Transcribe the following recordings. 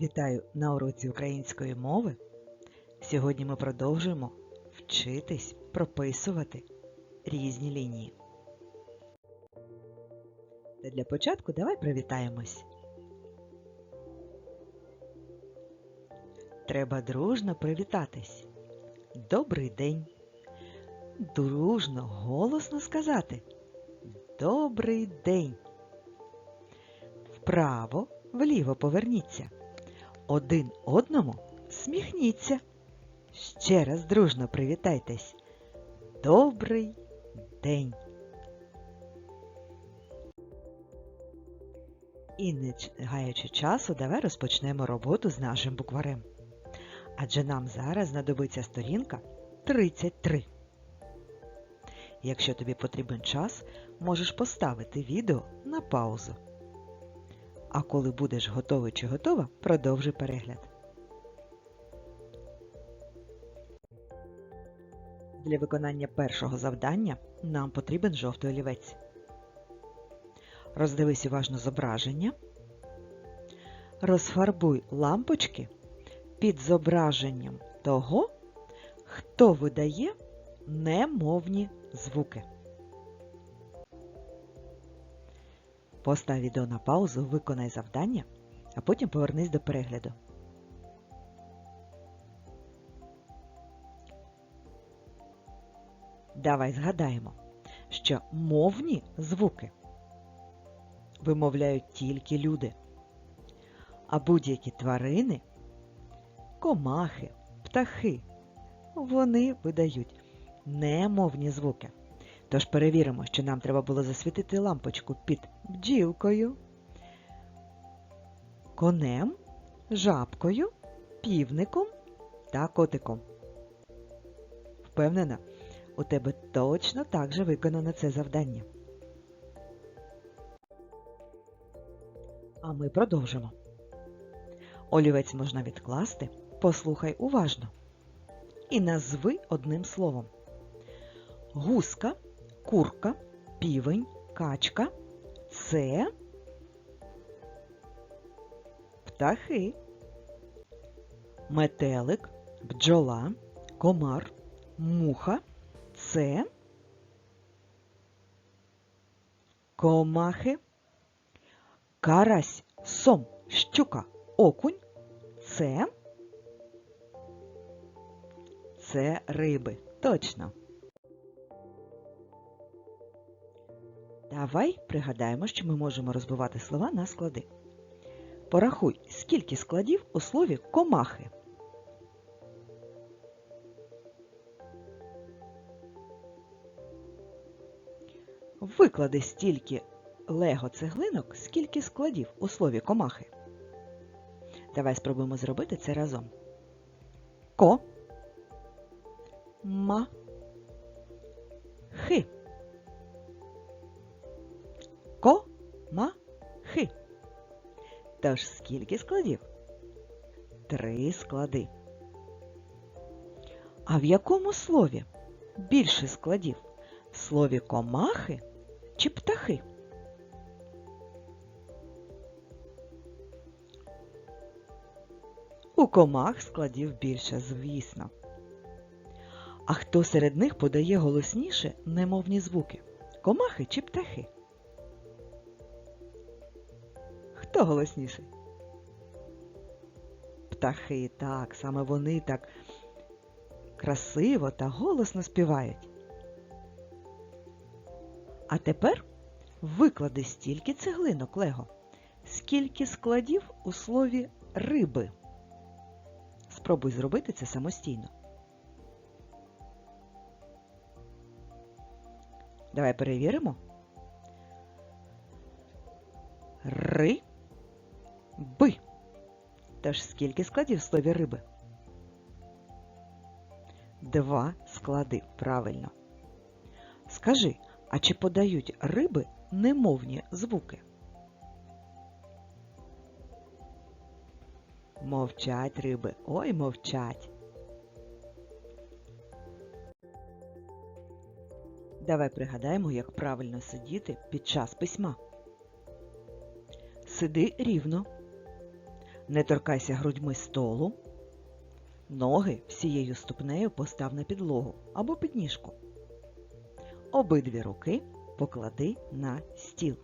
Вітаю на уроці української мови. Сьогодні ми продовжуємо вчитись прописувати різні лінії. Та для початку давай привітаємось. Треба дружно привітатись. Добрий день. Дружно, голосно сказати. Добрий день. Вправо, вліво поверніться. Один одному сміхніться. Ще раз дружно привітайтесь. Добрий день. І не гаючи часу, давай розпочнемо роботу з нашим букварем. Адже нам зараз знадобиться сторінка 33. Якщо тобі потрібен час, можеш поставити відео на паузу. А коли будеш готовий чи готова, продовжуй перегляд. Для виконання першого завдання нам потрібен жовтий олівець. Роздивись уважно зображення. Розфарбуй лампочки під зображенням того, хто видає немовні звуки. Постав відео на паузу, виконай завдання, а потім повернись до перегляду. Давай згадаємо, що мовні звуки вимовляють тільки люди, а будь-які тварини, комахи, птахи, вони видають немовні звуки. Тож перевіримо, що нам треба було засвітити лампочку під бджілкою, конем, жабкою, півником та котиком. Впевнена, у тебе точно так же виконано це завдання. А ми продовжимо. Олівець можна відкласти, послухай уважно. І назви одним словом. Гуска, курка, півень, качка це птахи, метелик, бджола, комар, муха це комахи, карась, сом, щука, окунь це це риби. Точно. Давай пригадаємо, що ми можемо розбивати слова на склади. Порахуй, скільки складів у слові комахи. Виклади стільки лего цеглинок, скільки складів у слові комахи. Давай спробуємо зробити це разом. Ко. Ма. Хи. Тож скільки складів? Три склади. А в якому слові більше складів? В слові комахи чи птахи? У комах складів більше, звісно. А хто серед них подає голосніше немовні звуки? Комахи чи птахи? Хто? Птахи, так, саме вони так красиво та голосно співають. А тепер виклади стільки цеглинок Лего, скільки складів у слові риби. Спробуй зробити це самостійно. Давай перевіримо. Ри. Тож скільки складів в слові риби? Два склади. Правильно. Скажи, а чи подають риби немовні звуки? Мовчать риби. Ой, мовчать. Давай пригадаємо, як правильно сидіти під час письма. Сиди рівно. Не торкайся грудьми столу. Ноги всією ступнею постав на підлогу або підніжку. Обидві руки поклади на стіл.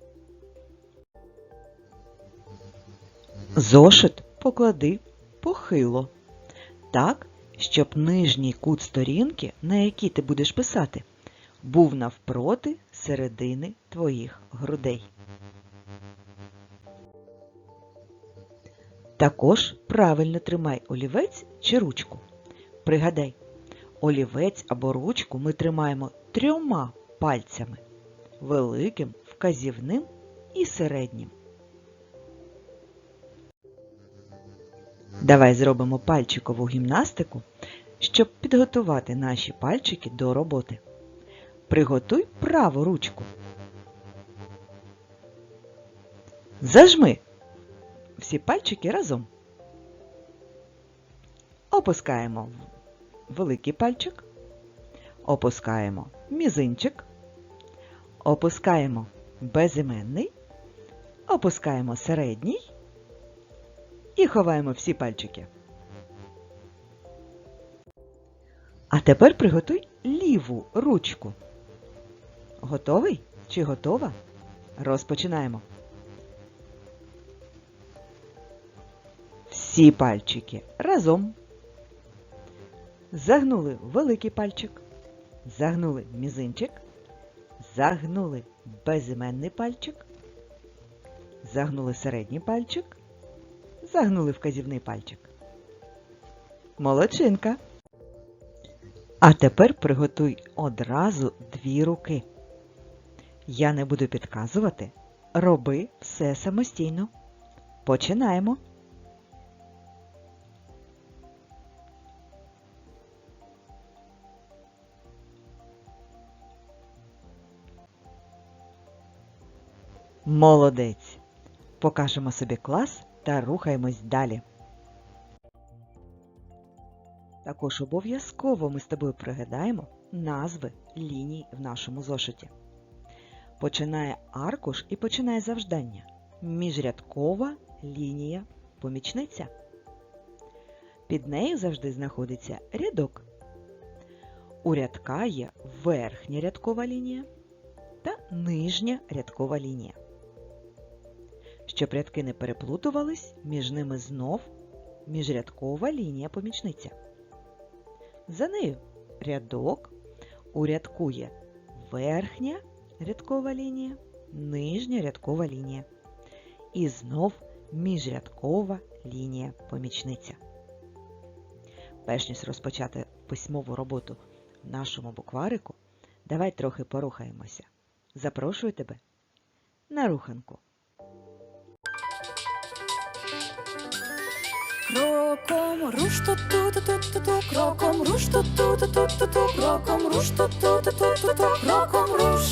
Зошит поклади похило, так, щоб нижній кут сторінки, на якій ти будеш писати, був навпроти середини твоїх грудей. Також правильно тримай олівець чи ручку. Пригадай, олівець або ручку ми тримаємо трьома пальцями великим, вказівним і середнім. Давай зробимо пальчикову гімнастику, щоб підготувати наші пальчики до роботи. Приготуй праву ручку. Зажми всі пальчики разом. Опускаємо великий пальчик, опускаємо мізинчик, опускаємо безіменний, опускаємо середній і ховаємо всі пальчики. А тепер приготуй ліву ручку. Готовий чи готова? Розпочинаємо. Всі пальчики разом. Загнули великий пальчик, загнули мізинчик, загнули безіменний пальчик, загнули середній пальчик, загнули вказівний пальчик. Молодчинка. А тепер приготуй одразу дві руки. Я не буду підказувати. Роби все самостійно. Починаємо. Молодець! Покажемо собі клас та рухаємось далі. Також обов'язково ми з тобою пригадаємо назви ліній в нашому зошиті. Починає аркуш і починає завждання. Міжрядкова лінія помічниця. Під нею завжди знаходиться рядок. У рядка є верхня рядкова лінія та нижня рядкова лінія. Щоб рядки не переплутувались, між ними знов міжрядкова лінія помічниця. За нею рядок, у рядку є верхня рядкова лінія, нижня рядкова лінія. І знов міжрядкова лінія помічниця. Перш ніж розпочати письмову роботу в нашому букварику, давай трохи порухаємося. Запрошую тебе на руханку. Кроком руш ту ту ту ту кроком руш ту ту ту ту кроком руш ту ту ту ту кроком руш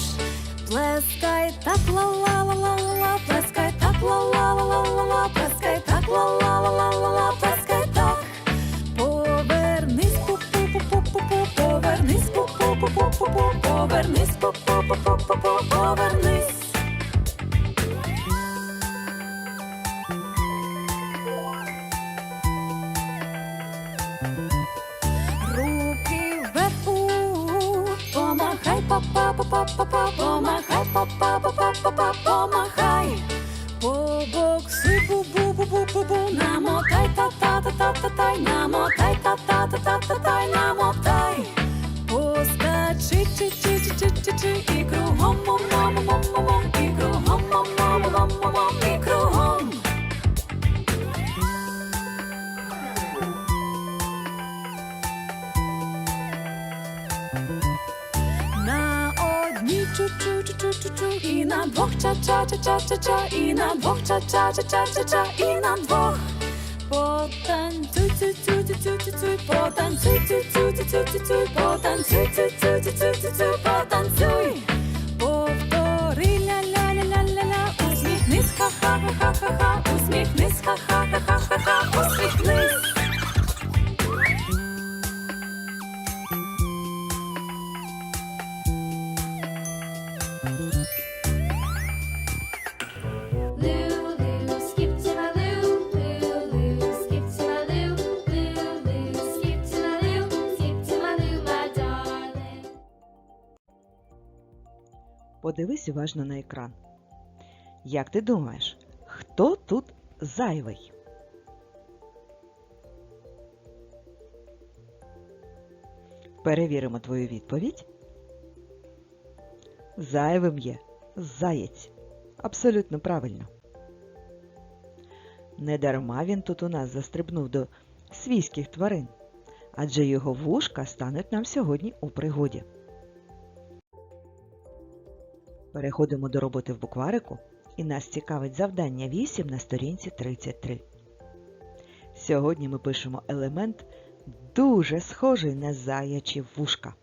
Плескай так ла ла ла ла ла плескай так ла ла ла ла ла ла плескай так ла ла ла ла ла ла плескай так Повернись пу пу пу пу пу пу повернись пу пу пу пу пу повернись пу пу пу пу пу повернись та-та-та-та-та-тай, намотай, та-та-та-та-та-тай, намотай. Поскачи, чи-чи-чи-чи-чи-чи, і кругом, мом-мом-мом-мом-мом, і кругом, мом-мом-мом-мом-мом, і кругом. На одній чу-чу-чу-чу-чу, і на двох ча-ча-ча-ча-ча-ча, і на двох ча-ча-ча-ча-ча-ча, і на двох. Потанцюй, цю цю цю цю цю цю потанцюй, цю цю цю цю цю цю потанцюй, цю цю цю цю цю цю потанцюй. Повтори ля-ля-ля-ля-ля-ля, усміхнись, ха-ха-ха-ха-ха, усміхнись, ха-ха-ха-ха-ха, усміхнись. Подивись уважно на екран. Як ти думаєш, хто тут зайвий? Перевіримо твою відповідь. Зайвим є заєць. Абсолютно правильно. Недарма він тут у нас застрибнув до свійських тварин, адже його вушка стануть нам сьогодні у пригоді. Переходимо до роботи в букварику, і нас цікавить завдання 8 на сторінці 33. Сьогодні ми пишемо елемент дуже схожий на заячі вушка.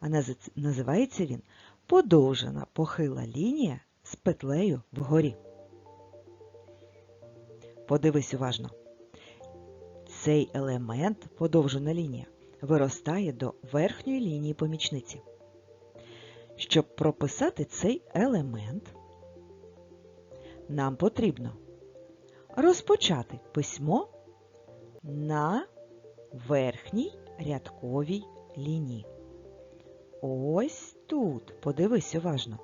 А називається він подовжена похила лінія з петлею вгорі. Подивись уважно. Цей елемент, подовжена лінія, виростає до верхньої лінії помічниці. Щоб прописати цей елемент, нам потрібно розпочати письмо на верхній рядковій лінії. Ось тут. Подивись уважно.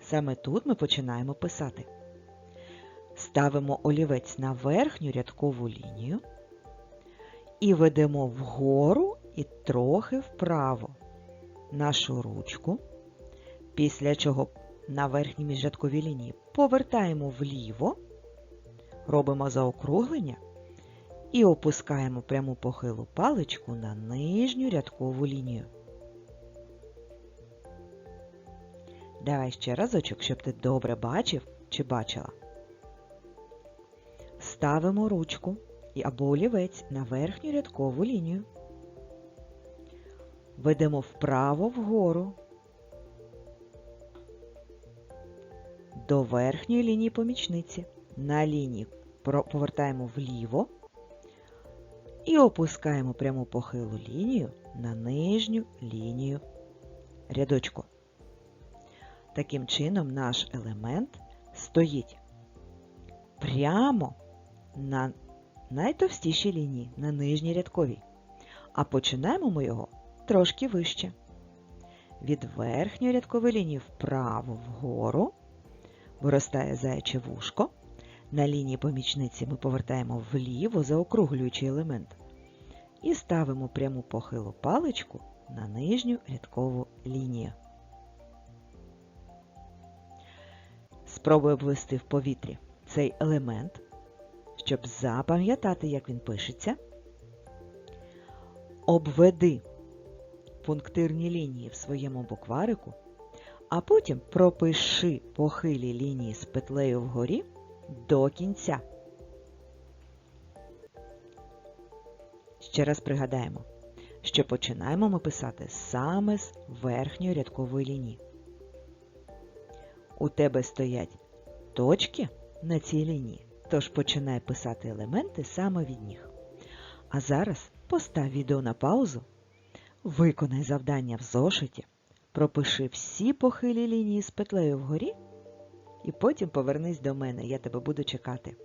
Саме тут ми починаємо писати. Ставимо олівець на верхню рядкову лінію і ведемо вгору і трохи вправо нашу ручку, після чого на верхній міжрядковій лінії повертаємо вліво, робимо заокруглення і опускаємо пряму похилу паличку на нижню рядкову лінію. Давай ще разочок, щоб ти добре бачив чи бачила. Ставимо ручку або олівець на верхню рядкову лінію. Ведемо вправо вгору до верхньої лінії помічниці. На лінії повертаємо вліво і опускаємо пряму похилу лінію на нижню лінію рядочку. Таким чином наш елемент стоїть прямо на найтовстішій лінії, на нижній рядковій. А починаємо ми його трошки вище. Від верхньої рядкової лінії вправо вгору виростає заяче вушко. На лінії помічниці ми повертаємо вліво, заокруглюючи елемент. І ставимо пряму похилу паличку на нижню рядкову лінію. Спробуй обвести в повітрі цей елемент, щоб запам'ятати, як він пишеться. Обведи пунктирні лінії в своєму букварику, а потім пропиши похилі лінії з петлею вгорі до кінця. Ще раз пригадаємо, що починаємо ми писати саме з верхньої рядкової лінії. У тебе стоять точки на цій лінії, тож починай писати елементи саме від них. А зараз постав відео на паузу, виконай завдання в зошиті, пропиши всі похилі лінії з петлею вгорі, і потім повернись до мене, я тебе буду чекати.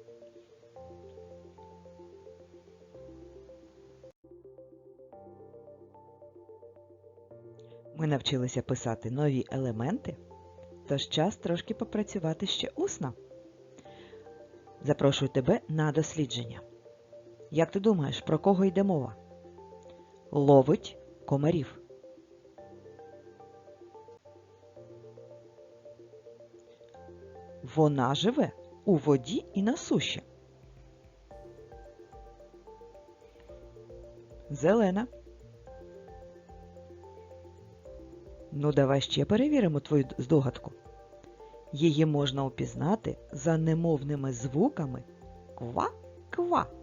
Ми навчилися писати нові елементи, тож час трошки попрацювати ще усно. Запрошую тебе на дослідження. Як ти думаєш, про кого йде мова? Ловить комарів. Вона живе у воді і на суші. Зелена. Ну, давай ще перевіримо твою здогадку. Її можна опізнати за немовними звуками ква-ква.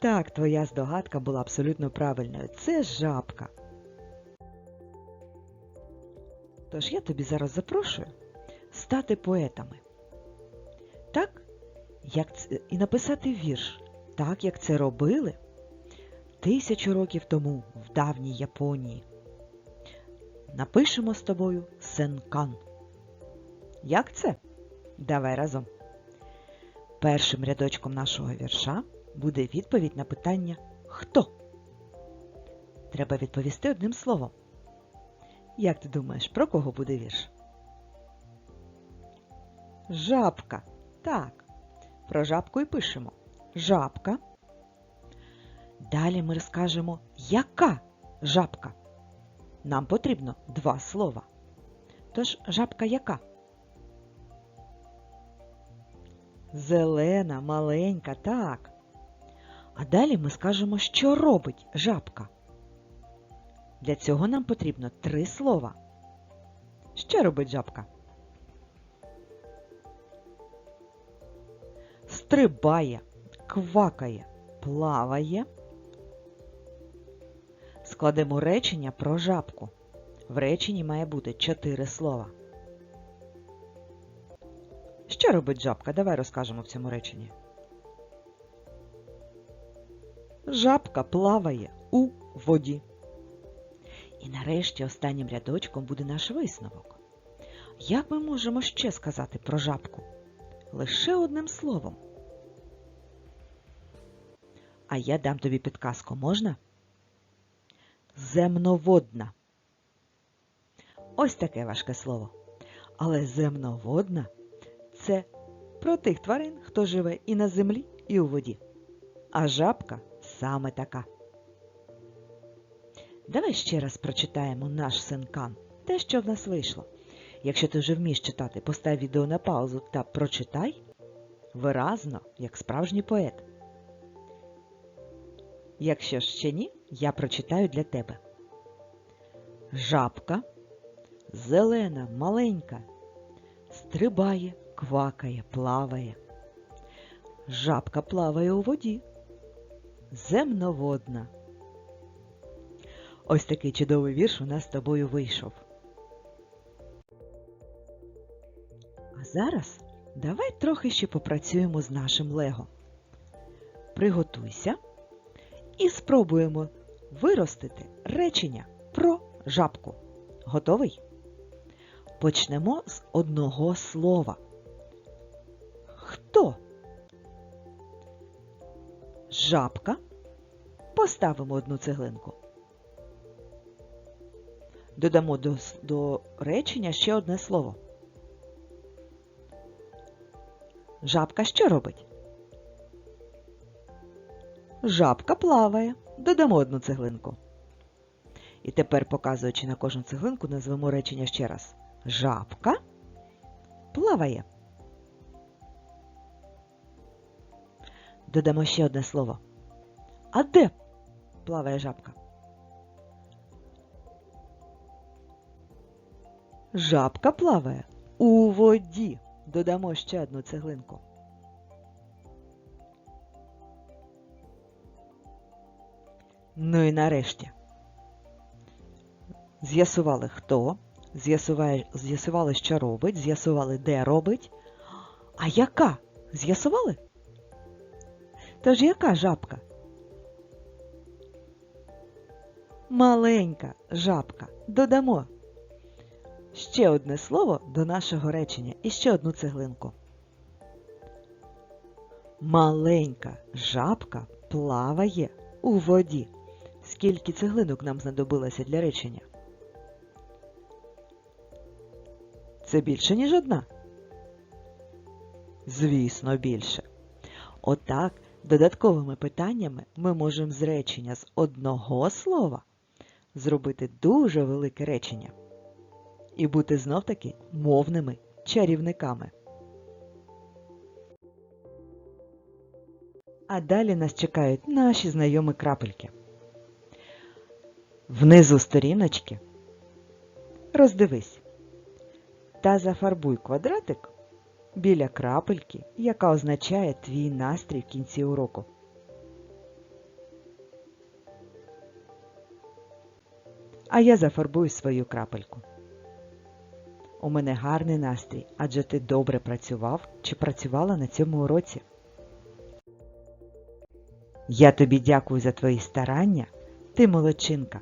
Так, твоя здогадка була абсолютно правильною. Це жабка. Тож я тобі зараз запрошую стати поетами. Так, як це, і написати вірш, так як це робили тисячу років тому в давній Японії. Напишемо з тобою сенкан. Як це? Давай разом. Першим рядочком нашого вірша буде відповідь на питання Хто? Треба відповісти одним словом. Як ти думаєш, про кого буде вірш? Жабка. Так. Про жабку і пишемо. Жабка. Далі ми розкажемо, яка жабка. Нам потрібно два слова. Тож жабка яка? Зелена, маленька, так. А далі ми скажемо, що робить жабка. Для цього нам потрібно три слова. Що робить жабка? Стрибає, квакає, плаває. Складемо речення про жабку. В реченні має бути чотири слова. Що робить жабка? Давай розкажемо в цьому реченні. Жабка плаває у воді. І нарешті останнім рядочком буде наш висновок. Як ми можемо ще сказати про жабку? Лише одним словом. А я дам тобі підказку, можна? Земноводна. Ось таке важке слово. Але земноводна це про тих тварин, хто живе і на землі, і у воді. А жабка саме така. Давай ще раз прочитаємо наш синкан, те, що в нас вийшло. Якщо ти вже вмієш читати, постав відео на паузу та прочитай виразно, як справжній поет. Якщо ще ні, я прочитаю для тебе. Жабка, зелена, маленька, стрибає, квакає, плаває. Жабка плаває у воді, земноводна. Ось такий чудовий вірш у нас з тобою вийшов. А зараз давай трохи ще попрацюємо з нашим лего. Приготуйся і спробуємо виростити речення про жабку. Готовий? Почнемо з одного слова. Хто? Жабка. Поставимо одну цеглинку. Додамо до, до речення ще одне слово. Жабка що робить? Жабка плаває. Додамо одну цеглинку. І тепер, показуючи на кожну цеглинку, назвемо речення ще раз. Жабка плаває. Додамо ще одне слово. А де плаває жабка? Жабка плаває у воді. Додамо ще одну цеглинку. Ну і нарешті. З'ясували хто, з'ясували, що робить, з'ясували, де робить. А яка? З'ясували? Тож яка жабка? Маленька жабка. Додамо ще одне слово до нашого речення і ще одну цеглинку. Маленька жабка плаває у воді. Скільки цеглинок нам знадобилося для речення? Це більше, ніж одна? Звісно, більше. Отак, додатковими питаннями ми можемо з речення з одного слова зробити дуже велике речення і бути знов-таки мовними чарівниками. А далі нас чекають наші знайомі крапельки. Внизу сторіночки роздивись та зафарбуй квадратик біля крапельки, яка означає твій настрій в кінці уроку. А я зафарбую свою крапельку. У мене гарний настрій, адже ти добре працював чи працювала на цьому уроці. Я тобі дякую за твої старання, ти молодчинка.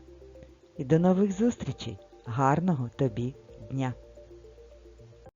І до нових зустрічей. Гарного тобі дня!